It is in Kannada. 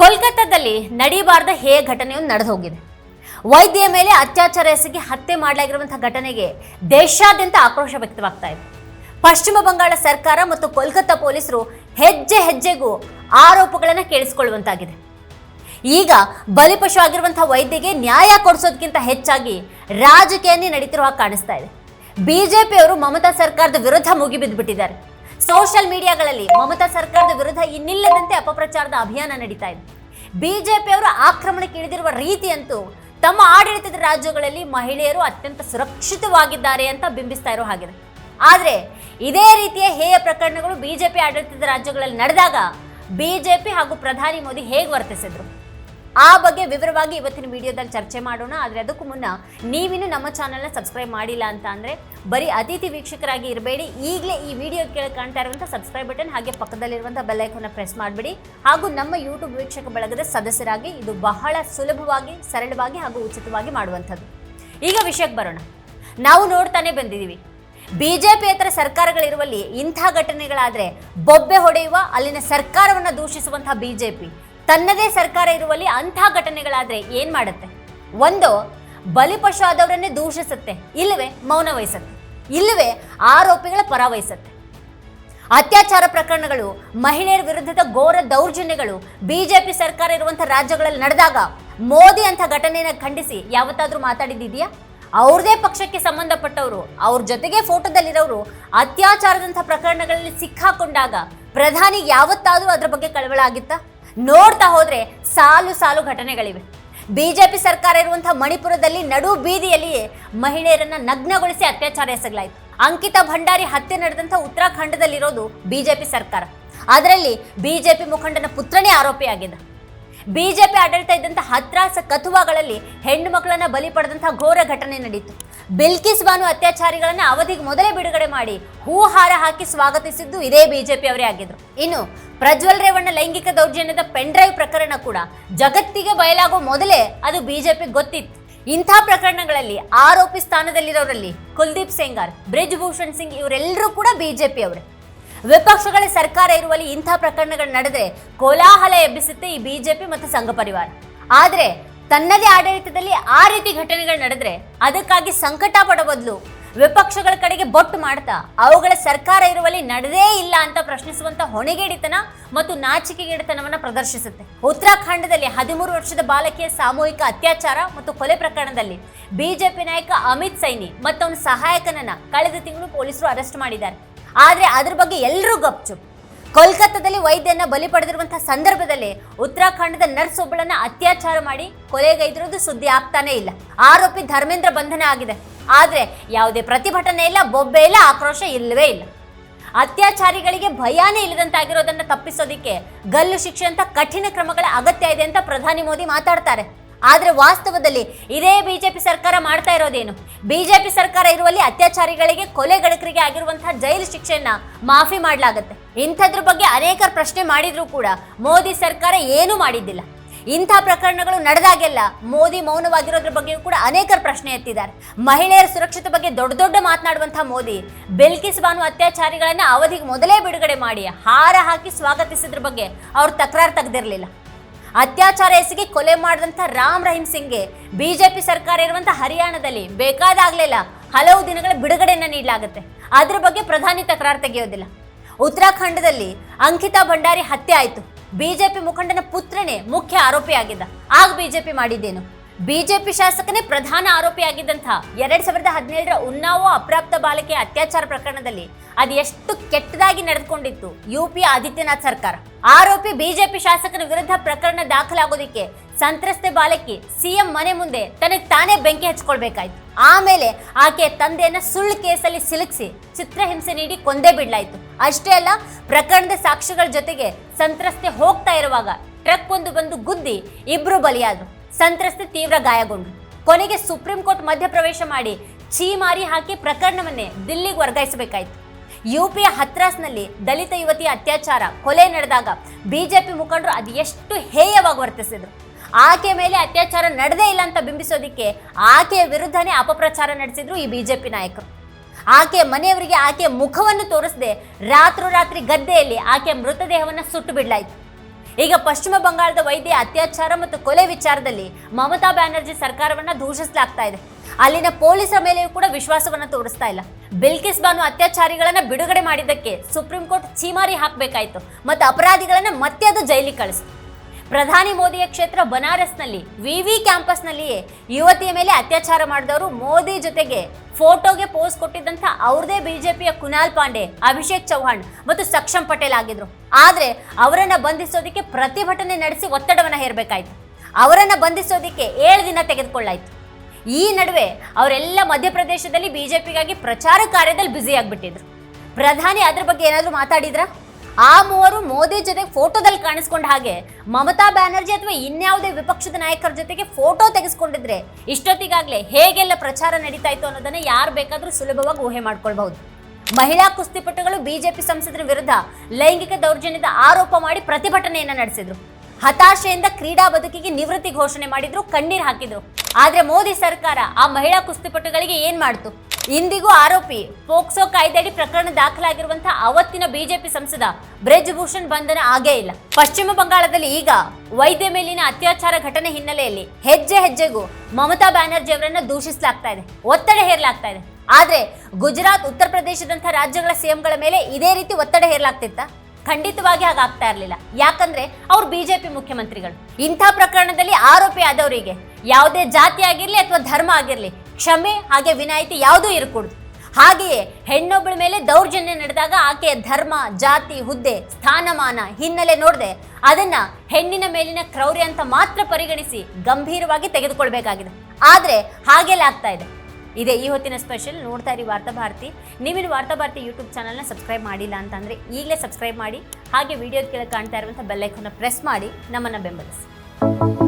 ಕೋಲ್ಕತ್ತಾದಲ್ಲಿ ನಡೀಬಾರ್ದ ಹೇ ಘಟನೆಯು ನಡೆದು ಹೋಗಿದೆ ವೈದ್ಯ ಮೇಲೆ ಅತ್ಯಾಚಾರ ಎಸಗಿ ಹತ್ಯೆ ಮಾಡಲಾಗಿರುವಂತಹ ಘಟನೆಗೆ ದೇಶಾದ್ಯಂತ ಆಕ್ರೋಶ ವ್ಯಕ್ತವಾಗ್ತಾ ಇದೆ. ಪಶ್ಚಿಮ ಬಂಗಾಳ ಸರ್ಕಾರ ಮತ್ತು ಕೋಲ್ಕತ್ತಾ ಪೊಲೀಸರು ಹೆಜ್ಜೆ ಹೆಜ್ಜೆಗೂ ಆರೋಪಗಳನ್ನು ಕೇಳಿಸಿಕೊಳ್ಳುವಂತಾಗಿದೆ. ಈಗ ಬಲಿಪಶು ಆಗಿರುವಂತಹ ವೈದ್ಯಗೆ ನ್ಯಾಯ ಕೊಡಿಸೋದಕ್ಕಿಂತ ಹೆಚ್ಚಾಗಿ ರಾಜಕೀಯನೇ ನಡೀತಿರುವ ಕಾಣಿಸ್ತಾ ಇದೆ. ಬಿಜೆಪಿಯವರು ಮಮತಾ ಸರ್ಕಾರದ ವಿರುದ್ಧ ಮುಗಿಬಿದ್ದುಬಿಟ್ಟಿದ್ದಾರೆ ಸೋಷಿಯಲ್ ಮೀಡಿಯಾಗಳಲ್ಲಿ ಮಮತಾ ಸರ್ಕಾರದ ವಿರುದ್ಧ ಇನ್ನಿಲ್ಲದಂತೆ ಅಪಪ್ರಚಾರದ ಅಭಿಯಾನ ನಡೀತಾ ಇದೆ. ಬಿಜೆಪಿಯವರು ಆಕ್ರಮಣಕ್ಕೆ ಇಳಿದಿರುವ ರೀತಿಯಂತೂ ತಮ್ಮ ಆಡಳಿತದ ರಾಜ್ಯಗಳಲ್ಲಿ ಮಹಿಳೆಯರು ಅತ್ಯಂತ ಸುರಕ್ಷಿತವಾಗಿದ್ದಾರೆ ಅಂತ ಬಿಂಬಿಸ್ತಾ ಇರೋ ಹಾಗಿದೆ ಆದರೆ ಇದೇ ರೀತಿಯ ಹೇಯ ಪ್ರಕರಣಗಳು ಬಿಜೆಪಿ ಆಡಳಿತದ ರಾಜ್ಯಗಳಲ್ಲಿ ನಡೆದಾಗ ಬಿಜೆಪಿ ಹಾಗೂ ಪ್ರಧಾನಿ ಮೋದಿ ಹೇಗೆ ವರ್ತಿಸಿದ್ರು? ಆ ಬಗ್ಗೆ ವಿವರವಾಗಿ ಇವತ್ತಿನ ವಿಡಿಯೋದಲ್ಲಿ ಚರ್ಚೆ ಮಾಡೋಣ. ಆದರೆ ಅದಕ್ಕೂ ಮುನ್ನ ನೀವಿನ್ನು ನಮ್ಮ ಚಾನಲ್ನ ಸಬ್ಸ್ಕ್ರೈಬ್ ಮಾಡಿಲ್ಲ ಅಂತ ಅಂದರೆ ಬರೀ ಅತಿಥಿ ವೀಕ್ಷಕರಾಗಿ ಇರಬೇಡಿ. ಈಗಲೇ ಈ ವಿಡಿಯೋ ಕೆಳಗೆ ಕಾಣ್ತಾ ಇರುವಂಥ ಸಬ್ಸ್ಕ್ರೈಬ್ ಬಟನ್ ಹಾಗೆ ಪಕ್ಕದಲ್ಲಿರುವಂಥ ಬೆಲ್ಲೈಕನ್ನ ಪ್ರೆಸ್ ಮಾಡಿಬಿಡಿ. ಹಾಗೂ ನಮ್ಮ ಯೂಟ್ಯೂಬ್ ವೀಕ್ಷಕ ಬಳಗದ ಸದಸ್ಯರಾಗಿ ಇದು ಬಹಳ ಸುಲಭವಾಗಿ, ಸರಳವಾಗಿ ಹಾಗೂ ಉಚಿತವಾಗಿ ಮಾಡುವಂಥದ್ದು. ಈಗ ವಿಷಯಕ್ಕೆ ಬರೋಣ. ನಾವು ನೋಡ್ತಾನೆ ಬಂದಿದ್ದೀವಿ. ಬಿಜೆಪಿಯೇತರ ಸರ್ಕಾರಗಳಿರುವಲ್ಲಿ ಇಂಥ ಘಟನೆಗಳಾದರೆ ಬೊಬ್ಬೆ ಹೊಡೆಯುವ, ಅಲ್ಲಿನ ಸರ್ಕಾರವನ್ನು ದೂಷಿಸುವಂತಹ ಬಿಜೆಪಿ. ತನ್ನದೇ ಸರ್ಕಾರ ಇರುವಲ್ಲಿ ಅಂಥ ಘಟನೆಗಳಾದರೆ ಏನು ಮಾಡುತ್ತೆ? ಒಂದು ಬಲಿಪಶು ಆದವರನ್ನೇ ದೂಷಿಸುತ್ತೆ, ಇಲ್ಲವೇ ಮೌನ ವಹಿಸುತ್ತೆ, ಇಲ್ಲವೇ ಆರೋಪಿಗಳ ಪರ ವಹಿಸುತ್ತೆ. ಅತ್ಯಾಚಾರ ಪ್ರಕರಣಗಳು, ಮಹಿಳೆಯರ ವಿರುದ್ಧದ ಘೋರ ದೌರ್ಜನ್ಯಗಳು, ಬಿಜೆಪಿ ಸರ್ಕಾರ ಇರುವಂಥ ರಾಜ್ಯಗಳಲ್ಲಿ ನಡೆದಾಗ ಮೋದಿ ಅಂತ ಘಟನೆಯನ್ನು ಖಂಡಿಸಿ ಯಾವತ್ತಾದ್ರೂ ಮಾತಾಡಿದ್ದಿದೆಯಾ? ಅವ್ರದೇ ಪಕ್ಷಕ್ಕೆ ಸಂಬಂಧಪಟ್ಟವರು, ಅವ್ರ ಜೊತೆಗೆ ಫೋಟೋದಲ್ಲಿರೋರು ಅತ್ಯಾಚಾರದಂಥ ಪ್ರಕರಣಗಳಲ್ಲಿ ಸಿಕ್ಕಾಕೊಂಡಾಗ ಪ್ರಧಾನಿ ಯಾವತ್ತಾದರೂ ಅದ್ರ ಬಗ್ಗೆ ಕಳವಳ ಆಗಿತ್ತಾ? ನೋಡ್ತಾ ಹೋದ್ರೆ ಸಾಲು ಸಾಲು ಘಟನೆಗಳಿವೆ. ಬಿಜೆಪಿ ಸರ್ಕಾರ ಇರುವಂತಹ ಮಣಿಪುರದಲ್ಲಿ ನಡು ಬೀದಿಯಲ್ಲಿಯೇ ಮಹಿಳೆಯರನ್ನ ನಗ್ನಗೊಳಿಸಿ ಅತ್ಯಾಚಾರ ಎಸಗಲಾಯಿತು. ಅಂಕಿತ ಭಂಡಾರಿ ಹತ್ಯೆ ನಡೆದಂಥ ಉತ್ತರಾಖಂಡದಲ್ಲಿರೋದು ಬಿಜೆಪಿ ಸರ್ಕಾರ. ಅದರಲ್ಲಿ ಬಿಜೆಪಿ ಮುಖಂಡನ ಪುತ್ರನೇ ಆರೋಪಿಯಾಗಿದ್ದ. ಬಿಜೆಪಿ ಆಡಳಿತ ಇದ್ದಂಥ ಹತ್ರಾಸ ಕಥುವಾಗಳಲ್ಲಿ ಹೆಣ್ಣು ಮಕ್ಕಳನ್ನ ಬಲಿ ಪಡೆದಂತಹ ಘೋರ ಘಟನೆ ನಡೀತು. ಬಿಲ್ಕಿಸ್ ಬಾನು ಅತ್ಯಾಚಾರಿಗಳನ್ನ ಅವಧಿಗೆ ಮೊದಲೇ ಬಿಡುಗಡೆ ಮಾಡಿ ಹೂಹಾರ ಹಾಕಿ ಸ್ವಾಗತಿಸಿದ್ದು ಇದೇ ಬಿಜೆಪಿ ಅವರೇ ಆಗಿದ್ರು. ಇನ್ನು ಪ್ರಜ್ವಲ್ ರೇವಣ್ಣ ಲೈಂಗಿಕ ದೌರ್ಜನ್ಯದ ಪೆನ್ಡ್ರೈವ್ ಪ್ರಕರಣ ಕೂಡ ಜಗತ್ತಿಗೆ ಬಯಲಾಗೋ ಮೊದಲೇ ಅದು ಬಿಜೆಪಿ ಗೊತ್ತಿತ್ತು. ಇಂಥ ಪ್ರಕರಣಗಳಲ್ಲಿ ಆರೋಪಿ ಸ್ಥಾನದಲ್ಲಿರೋರಲ್ಲಿ ಕುಲ್ದೀಪ್ ಸೆಂಗಾರ್ ಬ್ರಿಜ್ ಭೂಷಣ್ ಸಿಂಗ್ ಇವರೆಲ್ಲರೂ ಕೂಡ ಬಿಜೆಪಿ ಅವರೇ. ವಿಪಕ್ಷಗಳ ಸರ್ಕಾರ ಇರುವಲ್ಲಿ ಇಂಥ ಪ್ರಕರಣಗಳು ನಡೆದರೆ ಕೋಲಾಹಲ ಎಬ್ಬಿಸುತ್ತೆ ಈ ಬಿಜೆಪಿ ಮತ್ತು ಸಂಘ ಪರಿವಾರ. ಆದರೆ ತನ್ನದೇ ಆಡಳಿತದಲ್ಲಿ ಆ ರೀತಿ ಘಟನೆಗಳು ನಡೆದರೆ ಅದಕ್ಕಾಗಿ ಸಂಕಟ ಪಡೋ ಬದಲು ವಿಪಕ್ಷಗಳ ಕಡೆಗೆ ಬೊಟ್ಟು ಮಾಡ್ತಾ ಅವುಗಳ ಸರ್ಕಾರ ಇರುವಲ್ಲಿ ನಡೆದೇ ಇಲ್ಲ ಅಂತ ಪ್ರಶ್ನಿಸುವಂತ ಹೊಣೆಗೇಡಿತನ ಮತ್ತು ನಾಚಿಕೆಗೇಡಿತನವನ್ನು ಪ್ರದರ್ಶಿಸುತ್ತೆ. ಉತ್ತರಾಖಂಡದಲ್ಲಿ ಹದಿಮೂರು ವರ್ಷದ ಬಾಲಕಿಯ ಸಾಮೂಹಿಕ ಅತ್ಯಾಚಾರ ಮತ್ತು ಕೊಲೆ ಪ್ರಕರಣದಲ್ಲಿ ಬಿಜೆಪಿ ನಾಯಕ ಅಮಿತ್ ಸೈನಿ ಮತ್ತು ಅವನ ಸಹಾಯಕನನ್ನ ಕಳೆದ ತಿಂಗಳು ಪೊಲೀಸರು ಅರೆಸ್ಟ್ ಮಾಡಿದ್ದಾರೆ. ಆದ್ರೆ ಅದ್ರ ಬಗ್ಗೆ ಎಲ್ಲರೂ ಗಪ್ಚು ಕೋಲ್ಕತ್ತಾದಲ್ಲಿ ವೈದ್ಯನ ಬಲಿ ಪಡೆದಿರುವಂತಹ ಸಂದರ್ಭದಲ್ಲಿ ಉತ್ತರಾಖಂಡದ ನರ್ಸ್ ಒಬ್ಬಳನ್ನ ಅತ್ಯಾಚಾರ ಮಾಡಿ ಕೊಲೆಗೈದಿರೋದು ಸುದ್ದಿ ಆಗ್ತಾನೆ ಇಲ್ಲ. ಆರೋಪಿ ಧರ್ಮೇಂದ್ರ ಬಂಧನ ಆಗಿದೆ. ಆದ್ರೆ ಯಾವುದೇ ಪ್ರತಿಭಟನೆ ಇಲ್ಲ, ಬೊಬ್ಬೆ ಇಲ್ಲ, ಆಕ್ರೋಶ ಇಲ್ಲವೇ ಇಲ್ಲ. ಅತ್ಯಾಚಾರಿಗಳಿಗೆ ಭಯಾನೇ ಇಲ್ಲದಂತಾಗಿರೋದನ್ನ ತಪ್ಪಿಸೋದಿಕ್ಕೆ ಗಲ್ಲು ಶಿಕ್ಷೆ ಅಂತ ಕಠಿಣ ಕ್ರಮಗಳ ಅಗತ್ಯ ಇದೆ ಅಂತ ಪ್ರಧಾನಿ ಮೋದಿ ಮಾತಾಡ್ತಾರೆ. ಆದ್ರೆ ವಾಸ್ತವದಲ್ಲಿ ಇದೇ ಬಿಜೆಪಿ ಸರ್ಕಾರ ಮಾಡ್ತಾ ಇರೋದೇನು? ಬಿಜೆಪಿ ಸರ್ಕಾರ ಇರುವಲ್ಲಿ ಅತ್ಯಾಚಾರಿಗಳಿಗೆ, ಕೊಲೆ ಗಡಕರಿಗೆ ಆಗಿರುವಂತಹ ಜೈಲು ಶಿಕ್ಷೆಯನ್ನ ಮಾಫಿ ಮಾಡಲಾಗುತ್ತೆ. ಇಂಥದ್ರ ಬಗ್ಗೆ ಅನೇಕರು ಪ್ರಶ್ನೆ ಮಾಡಿದ್ರು ಕೂಡ ಮೋದಿ ಸರ್ಕಾರ ಏನೂ ಮಾಡಿದ್ದಿಲ್ಲ. ಇಂಥ ಪ್ರಕರಣಗಳು ನಡೆದಾಗೆಲ್ಲ ಮೋದಿ ಮೌನವಾಗಿರೋದ್ರ ಬಗ್ಗೆಯೂ ಕೂಡ ಅನೇಕರು ಪ್ರಶ್ನೆ ಎತ್ತಿದ್ದಾರೆ. ಮಹಿಳೆಯರ ಸುರಕ್ಷತೆ ಬಗ್ಗೆ ದೊಡ್ಡ ದೊಡ್ಡ ಮಾತನಾಡುವಂತಹ ಮೋದಿ, ಬೆಲ್ಕಿಸ್ ಬಾನು ಅತ್ಯಾಚಾರಿಗಳನ್ನ ಅವಧಿಗೆ ಮೊದಲೇ ಬಿಡುಗಡೆ ಮಾಡಿ, ಹಾರ ಹಾಕಿ ಸ್ವಾಗತಿಸಿದ್ರ ಬಗ್ಗೆ ಅವ್ರು ತಕರಾರು ತೆಗೆದಿರಲಿಲ್ಲ. ಅತ್ಯಾಚಾರ ಎಸಗಿ ಕೊಲೆ ಮಾಡಿದಂಥ ರಾಮ್ ರಹೀಂ ಸಿಂಗ್ಗೆ ಬಿಜೆಪಿ ಸರ್ಕಾರ ಇರುವಂಥ ಹರಿಯಾಣದಲ್ಲಿ ಬೇಕಾದಾಗಲಿಲ್ಲ ಹಲವು ದಿನಗಳ ಬಿಡುಗಡೆಯನ್ನು ನೀಡಲಾಗುತ್ತೆ. ಅದ್ರ ಬಗ್ಗೆ ಪ್ರಧಾನಿ ತಕರಾರು ತೆಗೆಯೋದಿಲ್ಲ. ಉತ್ತರಾಖಂಡದಲ್ಲಿ ಅಂಕಿತಾ ಭಂಡಾರಿ ಹತ್ಯೆ ಆಯಿತು. ಬಿಜೆಪಿ ಮುಖಂಡನ ಪುತ್ರನೇ ಮುಖ್ಯ ಆರೋಪಿಯಾಗಿದ್ದ. ಆಗ ಬಿಜೆಪಿ ಮಾಡಿದ್ದೇನು? ಬಿಜೆಪಿ ಶಾಸಕನೇ ಪ್ರಧಾನ ಆರೋಪಿಯಾಗಿದ್ದಂಥ ಎರಡ್ ಸಾವಿರದ ಹದಿನೇಳರ ಉನ್ನಾವೋ ಅಪ್ರಾಪ್ತ ಬಾಲಕಿಯ ಅತ್ಯಾಚಾರ ಪ್ರಕರಣದಲ್ಲಿ ಅದು ಎಷ್ಟು ಕೆಟ್ಟದಾಗಿ ನಡೆದುಕೊಂಡಿತ್ತು ಯು ಪಿ ಆದಿತ್ಯನಾಥ್ ಸರ್ಕಾರ. ಆರೋಪಿ ಬಿಜೆಪಿ ಶಾಸಕನ ವಿರುದ್ಧ ಪ್ರಕರಣ ದಾಖಲಾಗೋದಿಕ್ಕೆ ಸಂತ್ರಸ್ತೆ ಬಾಲಕಿ ಸಿಎಂ ಮನೆ ಮುಂದೆ ತನಗೆ ತಾನೇ ಬೆಂಕಿ ಹಚ್ಕೊಳ್ಬೇಕಾಯ್ತು. ಆಮೇಲೆ ಆಕೆಯ ತಂದೆಯನ್ನ ಸುಳ್ಳು ಕೇಸಲ್ಲಿ ಸಿಲುಕಿಸಿ ಚಿತ್ರಹಿಂಸೆ ನೀಡಿ ಕೊಂದೇ ಬಿಡ್ಲಾಯ್ತು. ಅಷ್ಟೇ ಅಲ್ಲ, ಪ್ರಕರಣದ ಸಾಕ್ಷಿಗಳ ಜೊತೆಗೆ ಸಂತ್ರಸ್ತೆ ಹೋಗ್ತಾ ಇರುವಾಗ ಟ್ರಕ್ ಒಂದು ಬಂದು ಗುದ್ದಿ ಇಬ್ರು ಬಲಿಯಾದ್ರು. ಸಂತ್ರಸ್ತೆ ತೀವ್ರ ಗಾಯಗೊಂಡು. ಕೊನೆಗೆ ಸುಪ್ರೀಂ ಕೋರ್ಟ್ ಮಧ್ಯಪ್ರವೇಶ ಮಾಡಿ ಛೀಮಾರಿ ಹಾಕಿ ಪ್ರಕರಣವನ್ನೇ ದಿಲ್ಲಿಗೆ ವರ್ಗಾಯಿಸಬೇಕಾಯ್ತು. ಯುಪಿಯ ಹತ್ರಾಸ್ನಲ್ಲಿ ದಲಿತ ಯುವತಿಯ ಅತ್ಯಾಚಾರ ಕೊಲೆ ನಡೆದಾಗ ಬಿಜೆಪಿ ಮುಖಂಡರು ಅದು ಎಷ್ಟು ಹೇಯವಾಗಿ ವರ್ತಿಸಿದ್ರು. ಆಕೆ ಮೇಲೆ ಅತ್ಯಾಚಾರ ನಡೆದೇ ಇಲ್ಲ ಅಂತ ಬಿಂಬಿಸೋದಿಕ್ಕೆ ಆಕೆಯ ವಿರುದ್ಧನೇ ಅಪಪ್ರಚಾರ ನಡೆಸಿದ್ರು ಈ ಬಿಜೆಪಿ ನಾಯಕರು. ಆಕೆ ಮನೆಯವರಿಗೆ ಆಕೆಯ ಮುಖವನ್ನು ತೋರಿಸದೆ ರಾತ್ರೋರಾತ್ರಿ ಗದ್ದೆಯಲ್ಲಿ ಆಕೆಯ ಮೃತದೇಹವನ್ನು ಸುಟ್ಟು ಬಿಡಲಾಯಿತು. ಈಗ ಪಶ್ಚಿಮ ಬಂಗಾಳದ ವೈದ್ಯ ಅತ್ಯಾಚಾರ ಮತ್ತು ಕೊಲೆ ವಿಚಾರದಲ್ಲಿ ಮಮತಾ ಬ್ಯಾನರ್ಜಿ ಸರ್ಕಾರವನ್ನ ದೂಷಿಸಲಾಗ್ತಾ ಇದೆ. ಅಲ್ಲಿನ ಪೊಲೀಸರ ಮೇಲೆಯೂ ಕೂಡ ವಿಶ್ವಾಸವನ್ನ ತೋರಿಸ್ತಾ ಇಲ್ಲ. ಬಿಲ್ಕಿಸ್ ಬಾನು ಅತ್ಯಾಚಾರಿಗಳನ್ನ ಬಿಡುಗಡೆ ಮಾಡಿದ್ದಕ್ಕೆ ಸುಪ್ರೀಂ ಕೋರ್ಟ್ ಚೀಮಾರಿ ಹಾಕಬೇಕಾಯ್ತು. ಮತ್ತು ಅಪರಾಧಿಗಳನ್ನ ಮತ್ತೆ ಅದು ಜೈಲಿಗೆ ಕಳಿಸಿತು. ಪ್ರಧಾನಿ ಮೋದಿಯ ಕ್ಷೇತ್ರ ಬನಾರಸ್ನಲ್ಲಿ ವಿವಿ ಕ್ಯಾಂಪಸ್ನಲ್ಲಿಯೇ ಯುವತಿಯ ಮೇಲೆ ಅತ್ಯಾಚಾರ ಮಾಡಿದವರು ಮೋದಿ ಜೊತೆಗೆ ಫೋಟೋಗೆ ಪೋಸ್ ಕೊಟ್ಟಿದ್ದಂಥ ಅವ್ರದೇ ಬಿಜೆಪಿಯ ಕುನಾಲ್ ಪಾಂಡೆ, ಅಭಿಷೇಕ್ ಚೌಹಾಣ್ ಮತ್ತು ಸಕ್ಷಮ್ ಪಟೇಲ್ ಆಗಿದ್ರು. ಆದರೆ ಅವರನ್ನ ಬಂಧಿಸೋದಕ್ಕೆ ಪ್ರತಿಭಟನೆ ನಡೆಸಿ ಒತ್ತಡವನ್ನ ಹೇರಬೇಕಾಯಿತು. ಅವರನ್ನ ಬಂಧಿಸೋದಕ್ಕೆ ಏಳು ದಿನ ತೆಗೆದುಕೊಳ್ಳಾಯಿತು. ಈ ನಡುವೆ ಅವರೆಲ್ಲ ಮಧ್ಯಪ್ರದೇಶದಲ್ಲಿ ಬಿಜೆಪಿಗಾಗಿ ಪ್ರಚಾರ ಕಾರ್ಯದಲ್ಲಿ ಬ್ಯುಸಿ ಆಗಿಬಿಟ್ಟಿದ್ರು ಪ್ರಧಾನಿ ಅದ್ರ ಬಗ್ಗೆ ಏನಾದರೂ ಮಾತಾಡಿದ್ರಾ? ಆ ಮೂವರು ಮೋದಿ ಜೊತೆ ಫೋಟೋದಲ್ಲಿ ಕಾಣಿಸ್ಕೊಂಡ ಹಾಗೆ ಮಮತಾ ಬ್ಯಾನರ್ಜಿ ಅಥವಾ ಇನ್ಯಾವುದೇ ವಿಪಕ್ಷದ ನಾಯಕರ ಜೊತೆಗೆ ಫೋಟೋ ತೆಗೆಸ್ಕೊಂಡಿದ್ರೆ ಇಷ್ಟೊತ್ತಿಗಾಗಲೇ ಹೇಗೆಲ್ಲ ಪ್ರಚಾರ ನಡೀತಾ ಇತ್ತು ಅನ್ನೋದನ್ನ ಯಾರು ಬೇಕಾದರೂ ಸುಲಭವಾಗಿ ಊಹೆ ಮಾಡ್ಕೊಳ್ಬಹುದು. ಮಹಿಳಾ ಕುಸ್ತಿಪಟುಗಳು ಬಿಜೆಪಿ ಸಂಸದರ ವಿರುದ್ಧ ಲೈಂಗಿಕ ದೌರ್ಜನ್ಯದ ಆರೋಪ ಮಾಡಿ ಪ್ರತಿಭಟನೆಯನ್ನ ನಡೆಸಿದ್ರು. ಹತಾಶೆಯಿಂದ ಕ್ರೀಡಾ ಬದುಕಿಗೆ ನಿವೃತ್ತಿ ಘೋಷಣೆ ಮಾಡಿದ್ರು, ಕಣ್ಣೀರು ಹಾಕಿದ್ರು. ಆದ್ರೆ ಮೋದಿ ಸರ್ಕಾರ ಆ ಮಹಿಳಾ ಕುಸ್ತಿಪಟುಗಳಿಗೆ ಏನ್ ಮಾಡ್ತು? ಇಂದಿಗೂ ಆರೋಪಿ ಪೋಕ್ಸೋ ಕಾಯ್ದೆಯಡಿ ಪ್ರಕರಣ ದಾಖಲಾಗಿರುವಂತಹ ಅವತ್ತಿನ ಬಿಜೆಪಿ ಸಂಸದ ಬ್ರೆಜ್ ಭೂಷಣ್ ಬಂಧನ ಆಗೇ ಇಲ್ಲ. ಪಶ್ಚಿಮ ಬಂಗಾಳದಲ್ಲಿ ಈಗ ವೈದ್ಯ ಮೇಲಿನ ಅತ್ಯಾಚಾರ ಘಟನೆ ಹಿನ್ನೆಲೆಯಲ್ಲಿ ಹೆಜ್ಜೆ ಹೆಜ್ಜೆಗೂ ಮಮತಾ ಬ್ಯಾನರ್ಜಿ ಅವರನ್ನ ದೂಷಿಸಲಾಗ್ತಾ ಇದೆ. ಒತ್ತಡ ಹೇರಲಾಗ್ತಾ ಇದೆ. ಆದ್ರೆ ಗುಜರಾತ್, ಉತ್ತರ ಪ್ರದೇಶದಂತಹ ರಾಜ್ಯಗಳ ಸಿಎಂಗಳ ಮೇಲೆ ಇದೇ ರೀತಿ ಒತ್ತಡ ಹೇರಲಾಗ್ತಿತ್ತ? ಖಂಡಿತವಾಗಿ ಹಾಗಾಗ್ತಾ ಇರಲಿಲ್ಲ. ಯಾಕಂದ್ರೆ ಅವ್ರು ಬಿಜೆಪಿ ಮುಖ್ಯಮಂತ್ರಿಗಳು. ಇಂಥ ಪ್ರಕರಣದಲ್ಲಿ ಆರೋಪಿ ಆದವರಿಗೆ ಯಾವುದೇ ಜಾತಿ ಆಗಿರ್ಲಿ ಅಥವಾ ಧರ್ಮ ಆಗಿರ್ಲಿ ಕ್ಷಮೆ ಹಾಗೆ ವಿನಾಯಿತಿ ಯಾವುದೂ ಇರಕೂಡ್ದು. ಹಾಗೆಯೇ ಹೆಣ್ಣೊಬ್ಬಳ ಮೇಲೆ ದೌರ್ಜನ್ಯ ನಡೆದಾಗ ಆಕೆಯ ಧರ್ಮ, ಜಾತಿ, ಹುದ್ದೆ, ಸ್ಥಾನಮಾನ ಹಿನ್ನೆಲೆ ನೋಡದೆ ಅದನ್ನ ಹೆಣ್ಣಿನ ಮೇಲಿನ ಕ್ರೌರ್ಯ ಅಂತ ಮಾತ್ರ ಪರಿಗಣಿಸಿ ಗಂಭೀರವಾಗಿ ತೆಗೆದುಕೊಳ್ಬೇಕಾಗಿದೆ. ಆದ್ರೆ ಹಾಗೆಲ್ಲ ಆಗ್ತಾ ಇದೆ. ಇದೇ ಈ ಹೊತ್ತಿನ ಸ್ಪೆಷಲ್ ನೋಡ್ತಾ ಇರಿ ವಾರ್ತಾ ಭಾರತಿ. ನೀವಿನ ವಾರ್ತಾ ಭಾರತಿ ಯೂಟ್ಯೂಬ್ ಚಾನಲ್ನ ಸಬ್ಸ್ಕ್ರೈಬ್ ಮಾಡಿಲ್ಲ ಅಂತಂದ್ರೆ ಈಗಲೇ ಸಬ್ಸ್ಕ್ರೈಬ್ ಮಾಡಿ ಹಾಗೆ ವಿಡಿಯೋ ಕೆಳಗೆ ಕಾಣ್ತಾ ಇರುವಂಥ ಬೆಲ್ಲೈಕನ್ನ ಪ್ರೆಸ್ ಮಾಡಿ ನಮ್ಮನ್ನ ಬೆಂಬಲಿಸಿ.